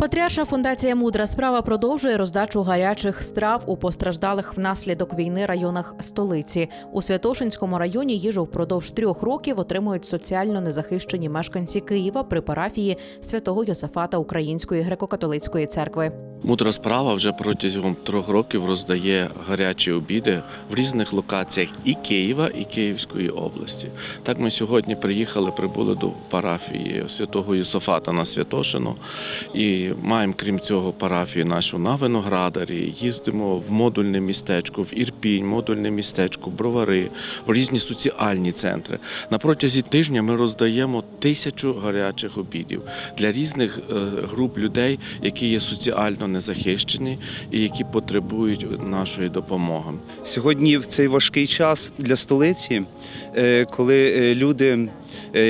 Патріарша фундація Мудра справа продовжує роздачу гарячих страв у постраждалих внаслідок війни районах столиці. У Святошинському районі їжу впродовж трьох років отримують соціально незахищені мешканці Києва при парафії святого Йосафата Української греко-католицької церкви. Мудра справа вже протягом трьох років роздає гарячі обіди в різних локаціях і Києва, і Київської області. Так ми сьогодні приїхали, прибули до парафії святого Єсофата на Святошину. І маємо, крім цього, парафію нашу на Виноградарі. Їздимо в модульне містечко, в Ірпінь, модульне містечко, Бровари, в різні соціальні центри. На протязі тижня ми роздаємо тисячу гарячих обідів для різних е, груп людей, які є соціально незахищені і які потребують нашої допомоги. Сьогодні в цей важкий час для столиці, е, коли е, люди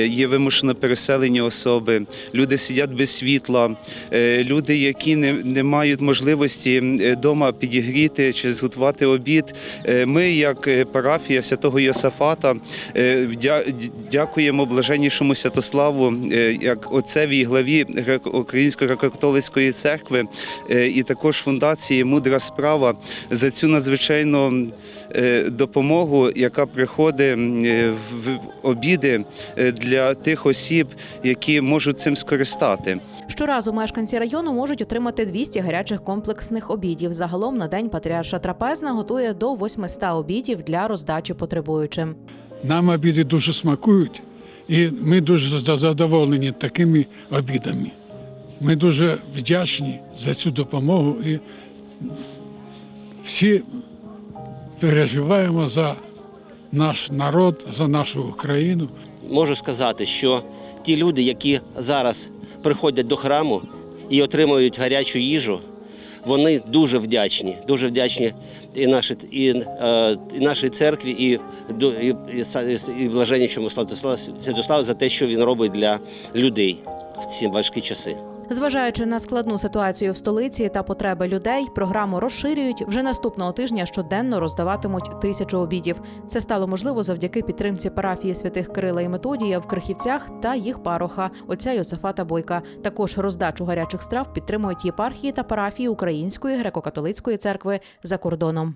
є вимушено переселені особи, люди сидять без світла, е, люди, які не, не мають можливості вдома підігріти чи зготувати обід. Е, Ми, як е, парафія святого Йосафата, е, дякуємо блаженнішому Святославу, е, як отцеві і главі Української греко-католицької церкви е, і також фундації Мудра справа за цю надзвичайно е, допомогу, яка приходить е, в обіди е, для тих осіб, які можуть цим скористати. Щоразу мешканці району можуть отримати 200 гарячих комплексних обідів. Загалом на день патріарша трапезна готує до 800 обідів для роздачі потребуючим. Нам обіди дуже смакують, і ми дуже задоволені такими обідами. Ми дуже вдячні за цю допомогу і всі переживаємо за наш народ, за нашу Україну. Можу сказати, що ті люди, які зараз приходять до храму і отримують гарячу їжу, вони дуже вдячні, дуже вдячні і нашій, і, е, і нашій церкві, і, і, і, Святославу Святославу за те, що він робить для людей в ці важкі часи. Зважаючи на складну ситуацію в столиці та потреби людей, програму розширюють вже наступного тижня. Щоденно роздаватимуть тисячу обідів. Це стало можливо завдяки підтримці парафії святих Кирила і Методія в Крихівцях та їх пароха отця Йосифата Бойка. Також роздачу гарячих страв підтримують єпархії та парафії Української греко-католицької церкви за кордоном.